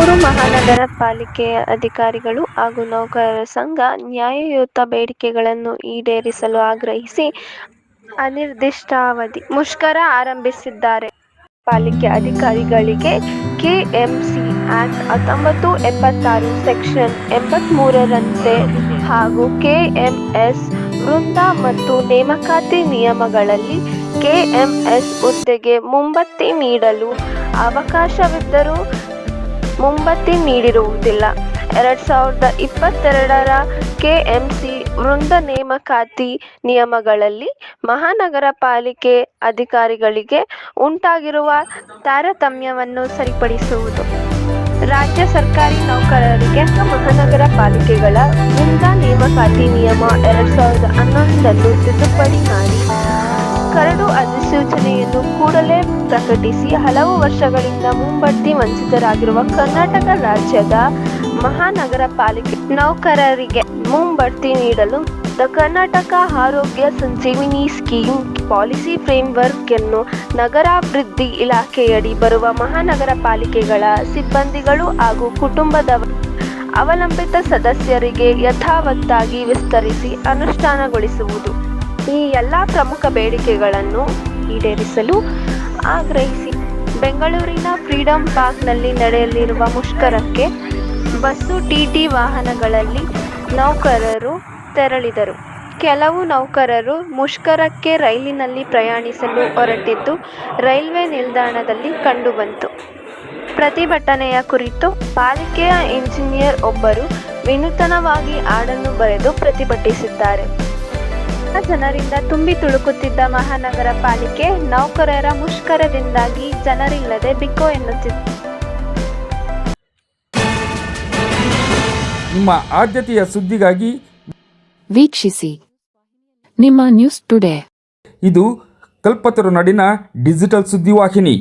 ತುಮಕೂರು ಮಹಾನಗರ ಪಾಲಿಕೆಯ ಅಧಿಕಾರಿಗಳು ಹಾಗೂ ನೌಕರರ ಸಂಘ ನ್ಯಾಯಯುತ ಬೇಡಿಕೆಗಳನ್ನು ಈಡೇರಿಸಲು ಆಗ್ರಹಿಸಿ ಅನಿರ್ದಿಷ್ಟಾವಧಿ ಮುಷ್ಕರ ಆರಂಭಿಸಿದ್ದಾರೆ. ಪಾಲಿಕೆ ಅಧಿಕಾರಿಗಳಿಗೆ ಕೆಎಂಸಿ ಆಕ್ಟ್ ಹತ್ತೊಂಬತ್ತು ಎಪ್ಪತ್ತಾರು ಸೆಕ್ಷನ್ ಎಂಬತ್ಮೂರರಂತೆ ಹಾಗೂ ಕೆಎಂಎಸ್ ವೃಂದ ಮತ್ತು ನೇಮಕಾತಿ ನಿಯಮಗಳಲ್ಲಿ ಕೆಎಂಎಸ್ ಹುದ್ದೆಗೆ ಮುಂಬತ್ತಿ ನೀಡಲು ಅವಕಾಶವಿದ್ದರೂ ಮುಂಬಡ್ತಿ ನೀಡಿರುವುದಿಲ್ಲ. ಎರಡ್ ಸಾವಿರದ ಇಪ್ಪತ್ತೆರಡರ ಕೆಎಂಸಿ ವೃಂದ ನೇಮಕಾತಿ ನಿಯಮಗಳಲ್ಲಿ ಮಹಾನಗರ ಪಾಲಿಕೆ ಅಧಿಕಾರಿಗಳಿಗೆ ಉಂಟಾಗಿರುವ ತಾರತಮ್ಯವನ್ನು ಸರಿಪಡಿಸುವುದು. ರಾಜ್ಯ ಸರ್ಕಾರಿ ನೌಕರರಿಗೆ ಮಹಾನಗರ ಪಾಲಿಕೆಗಳ ವೃಂದ ನೇಮಕಾತಿ ನಿಯಮ ಎರಡ್ ಸಾವಿರದ ಹನ್ನೊಂದನ್ನು ತಿದ್ದುಪಡಿ ಮಾಡಿ ಕರಡು ಅಧಿಸೂಚನೆಯನ್ನು ಕೂಡಲೇ ಪ್ರಕಟಿಸಿ ಹಲವು ವರ್ಷಗಳಿಂದ ಮುಂಬಡ್ತಿ ವಂಚಿತರಾಗಿರುವ ಕರ್ನಾಟಕ ರಾಜ್ಯದ ಮಹಾನಗರ ಪಾಲಿಕೆ ನೌಕರರಿಗೆ ಮುಂಬಡ್ತಿ ನೀಡಲು ದ ಕರ್ನಾಟಕ ಆರೋಗ್ಯ ಸಂಜೀವಿನಿ ಸ್ಕೀಮ್ ಪಾಲಿಸಿ ಫ್ರೇಮ್ವರ್ಕ್ ಅನ್ನು ನಗರಾಭಿವೃದ್ಧಿ ಇಲಾಖೆಯಡಿ ಬರುವ ಮಹಾನಗರ ಪಾಲಿಕೆಗಳ ಸಿಬ್ಬಂದಿಗಳು ಹಾಗೂ ಕುಟುಂಬದ ಅವಲಂಬಿತ ಸದಸ್ಯರಿಗೆ ಯಥಾವತ್ತಾಗಿ ವಿಸ್ತರಿಸಿ ಅನುಷ್ಠಾನಗೊಳಿಸುವುದು. ಈ ಎಲ್ಲ ಪ್ರಮುಖ ಬೇಡಿಕೆಗಳನ್ನು ಈಡೇರಿಸಲು ಆಗ್ರಹಿಸಿ ಬೆಂಗಳೂರಿನ ಫ್ರೀಡಂ ಪಾರ್ಕ್ನಲ್ಲಿ ನಡೆಯಲಿರುವ ಮುಷ್ಕರಕ್ಕೆ ಬಸ್ಸು ಟಿಟಿ ವಾಹನಗಳಲ್ಲಿ ನೌಕರರು ತೆರಳಿದರು. ಕೆಲವು ನೌಕರರು ಮುಷ್ಕರಕ್ಕೆ ರೈಲಿನಲ್ಲಿ ಪ್ರಯಾಣಿಸಲು ಹೊರಟಿದ್ದು, ರೈಲ್ವೆ ನಿಲ್ದಾಣದಲ್ಲಿ ಕಂಡುಬಂತು. ಪ್ರತಿಭಟನೆಯ ಕುರಿತು ಪಾಲಿಕೆಯ ಇಂಜಿನಿಯರ್ ಒಬ್ಬರು ವಿನೂತನವಾಗಿ ಹಾಡನ್ನು ಬರೆದು ಪ್ರತಿಭಟಿಸಿದ್ದಾರೆ. ಜನ ಜನರಿಂದ ತುಂಬಿ ತುಳುಕುತ್ತಿದ್ದ ಮಹಾನಗರ ಪಾಲಿಕೆ ನೌಕರರ ಮುಷ್ಕರದಿಂದಾಗಿ ಜನರಿಲ್ಲದೆ ಬಿಕೋ ಎನ್ನುತ್ತಿತ್ತು ನಿಮ್ಮ ಆದ್ಯತೆಯ ಸುದ್ದಿಗಾಗಿ ವೀಕ್ಷಿಸಿ. ನಿಮ್ಮ ನ್ಯೂಸ್ ಟುಡೇ. ಇದು ಕಲ್ಪತರು ನಡಿನ ಡಿಜಿಟಲ್ ಸುದ್ದಿವಾಹಿನಿ.